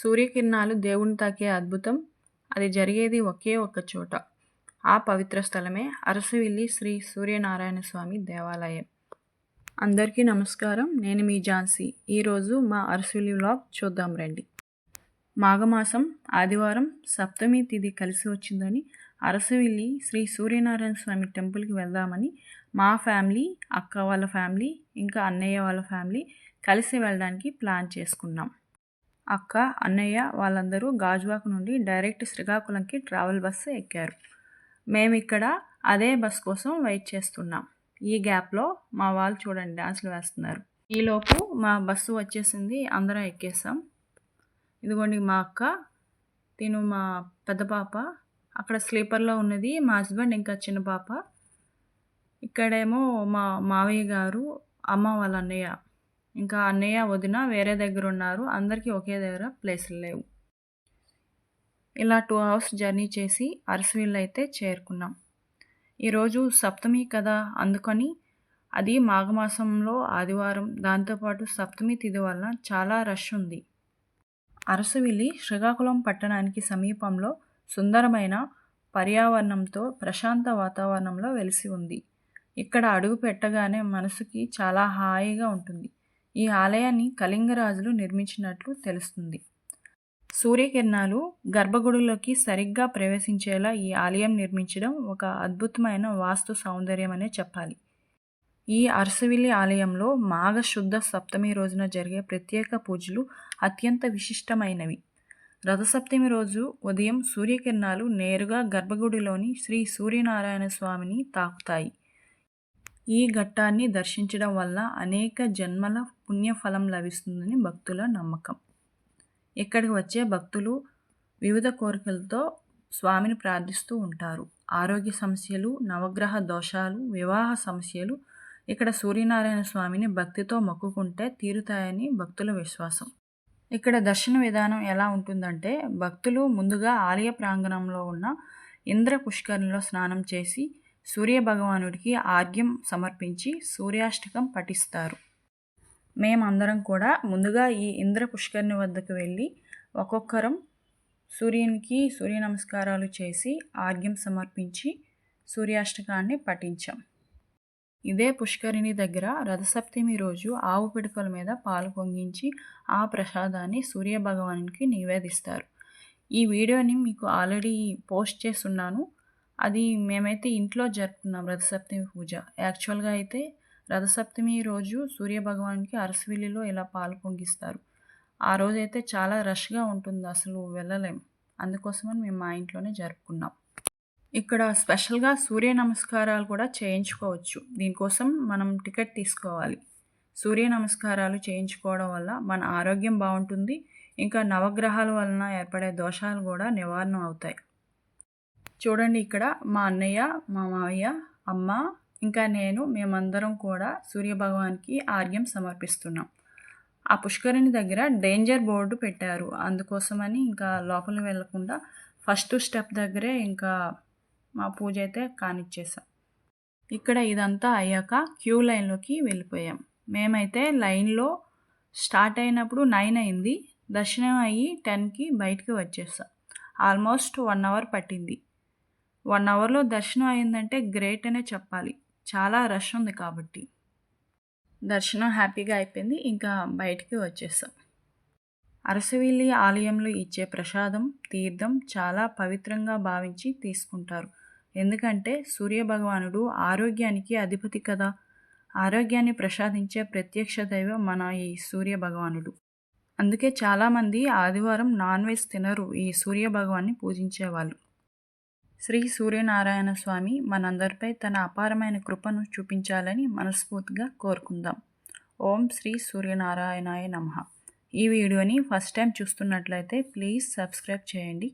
సూర్యకిరణాలు దేవుని తాకే అద్భుతం. అది జరిగేది ఒకే ఒక్క చోట. ఆ పవిత్ర స్థలమే అరసవిల్లి శ్రీ సూర్యనారాయణ స్వామి దేవాలయం. అందరికీ నమస్కారం. నేను మీ ఝాన్సీ. ఈరోజు మా అరసవిల్లి వ్లాగ్ చూద్దాం రండి. మాఘమాసం ఆదివారం సప్తమి తిథి కలిసి వచ్చిందని అరసవిల్లి శ్రీ సూర్యనారాయణ స్వామి టెంపుల్కి వెళ్దామని మా ఫ్యామిలీ అక్క వాళ్ళ ఫ్యామిలీ ఇంకా అన్నయ్య వాళ్ళ ఫ్యామిలీ కలిసి వెళ్ళడానికి ప్లాన్ చేసుకున్నాం. అక్క అన్నయ్య వాళ్ళందరూ గాజువాక నుండి డైరెక్ట్ శ్రీకాకుళంకి ట్రావెల్ బస్సు ఎక్కారు. మేము ఇక్కడ అదే బస్ కోసం వెయిట్ చేస్తున్నాం. ఈ గ్యాప్లో మా వాళ్ళు చూడండి డాన్సులు వేస్తున్నారు. ఈలోపు మా బస్సు వచ్చేసింది అందరం ఎక్కేసాం. ఇదిగోండి మా అక్క తిను మా పెద్ద పాప. అక్కడ స్లీపర్లో ఉన్నది మా హస్బెండ్ ఇంకా చిన్న పాప. ఇక్కడేమో మా మావయ్య గారు అమ్మ వాళ్ళ అన్నయ్య ఇంకా అన్నయ్య వదిన వేరే దగ్గర ఉన్నారు. అందరికీ ఒకే దగ్గర ప్లేసులు లేవు. ఇలా టూ అవర్స్ జర్నీ చేసి అరసవీళ్ళు అయితే చేరుకున్నాం ఈరోజు సప్తమి కదా అందుకని అది మాఘమాసంలో ఆదివారం. దాంతోపాటు సప్తమి తిథి వలన చాలా రష్ ఉంది. అరసవిల్లి శ్రీకాకుళం పట్టణానికి సమీపంలో సుందరమైన పర్యావరణంతో ప్రశాంత వాతావరణంలో వెలిసి ఉంది. ఇక్కడ అడుగు పెట్టగానే మనసుకి చాలా హాయిగా ఉంటుంది. ఈ ఆలయాన్ని కళింగరాజులు నిర్మించినట్లు తెలుస్తుంది. సూర్యకిరణాలు గర్భగుడిలోకి సరిగ్గా ప్రవేశించేలా ఈ ఆలయం నిర్మించడం ఒక అద్భుతమైన వాస్తు సౌందర్యం అనే చెప్పాలి. ఈ అరసవిల్లి ఆలయంలో మాఘశుద్ధ సప్తమి రోజున జరిగే ప్రత్యేక పూజలు అత్యంత విశిష్టమైనవి. రథసప్తమి రోజు ఉదయం సూర్యకిరణాలు నేరుగా గర్భగుడిలోని శ్రీ సూర్యనారాయణ స్వామిని తాకుతాయి. ఈ ఘట్టాన్ని దర్శించడం వల్ల అనేక జన్మల పుణ్యఫలం లభిస్తుందని భక్తుల నమ్మకం. ఇక్కడికి వచ్చే భక్తులు వివిధ కోరికలతో స్వామిని ప్రార్థిస్తూ ఉంటారు. ఆరోగ్య సమస్యలు నవగ్రహ దోషాలు వివాహ సమస్యలు ఇక్కడ సూర్యనారాయణ స్వామిని భక్తితో మొక్కుకుంటే తీరుతాయని భక్తుల విశ్వాసం. ఇక్కడ దర్శన విధానం ఎలా ఉంటుందంటే భక్తులు ముందుగా ఆలయ ప్రాంగణంలో ఉన్న ఇంద్ర పుష్కరంలో స్నానం చేసి సూర్యభగవానుడికి ఆర్ఘ్యం సమర్పించి సూర్యాష్టకం పఠిస్తారు. మేమందరం కూడా ముందుగా ఈ ఇంద్ర పుష్కరిణి వద్దకు వెళ్ళి ఒక్కొక్కరం సూర్యునికి సూర్య నమస్కారాలు చేసి ఆర్ఘ్యం సమర్పించి సూర్యాష్టకాన్ని పఠించాం. ఇదే పుష్కరిణి దగ్గర రథసప్తమి రోజు ఆవు పిడకల మీద పాలు పొంగించి ఆ ప్రసాదాన్ని సూర్యభగవానికి నివేదిస్తారు. ఈ వీడియోని మీకు ఆల్రెడీ పోస్ట్ చేస్తున్నాను. అది మేమైతే ఇంట్లో జరుపుకున్నాం రథసప్తమి పూజ. యాక్చువల్గా అయితే రథసప్తమి రోజు సూర్యభగవానికి అరసవిల్లిలో ఇలా పాలు పొంగిస్తారు. ఆ రోజైతే చాలా రష్గా ఉంటుంది అసలు వెళ్ళలేం. అందుకోసమని మేము మా ఇంట్లోనే జరుపుకున్నాం. ఇక్కడ స్పెషల్గా సూర్య నమస్కారాలు కూడా చేయించుకోవచ్చు. దీనికోసం మనం టికెట్ తీసుకోవాలి. సూర్య నమస్కారాలు చేయించుకోవడం వల్ల మన ఆరోగ్యం బాగుంటుంది ఇంకా నవగ్రహాల వలన ఏర్పడే దోషాలు కూడా నివారణ అవుతాయి. చూడండి ఇక్కడ మా అన్నయ్య మా మావయ్య అమ్మ ఇంకా నేను మేమందరం కూడా సూర్యభగవాన్కి ఆర్ఘ్యం సమర్పిస్తున్నాం. ఆ పుష్కరిణి దగ్గర డేంజర్ బోర్డు పెట్టారు. అందుకోసమని ఇంకా లోపలికి వెళ్ళకుండా ఫస్ట్ స్టెప్ దగ్గరే ఇంకా మా పూజ అయితే కానిచ్చేసాం. ఇక్కడ ఇదంతా అయ్యాక క్యూ లైన్లోకి వెళ్ళిపోయాం. మేమైతే లైన్లో స్టార్ట్ అయినప్పుడు నైన్ అయింది. దర్శనం అయ్యి టెన్కి బయటికి వచ్చేసాం. ఆల్మోస్ట్ వన్ అవర్ పట్టింది. వన్ అవర్లో దర్శనం అయిందంటే గ్రేట్ అనే చెప్పాలి. చాలా రష్ ఉంది కాబట్టి. దర్శనం హ్యాపీగా అయిపోయింది. ఇంకా బయటికి వచ్చేసాం. అరసవిల్లి ఆలయంలో ఇచ్చే ప్రసాదం తీర్థం చాలా పవిత్రంగా భావించి తీసుకుంటారు. ఎందుకంటే సూర్యభగవానుడు ఆరోగ్యానికి అధిపతి కదా. ఆరోగ్యాన్ని ప్రసాదించే ప్రత్యక్ష దైవం మన ఈ సూర్యభగవానుడు. అందుకే చాలామంది ఆదివారం నాన్ వెజ్ తినరు. ఈ సూర్యభగవాన్ని పూజించేవాళ్ళు. శ్రీ సూర్యనారాయణ స్వామి మనందరిపై తన అపారమైన కృపను చూపించాలని మనస్ఫూర్తిగా కోరుకుందాం. ఓం శ్రీ సూర్యనారాయణాయ నమ. ఈ వీడియోని ఫస్ట్ టైం చూస్తున్నట్లయితే ప్లీజ్ సబ్స్క్రైబ్ చేయండి.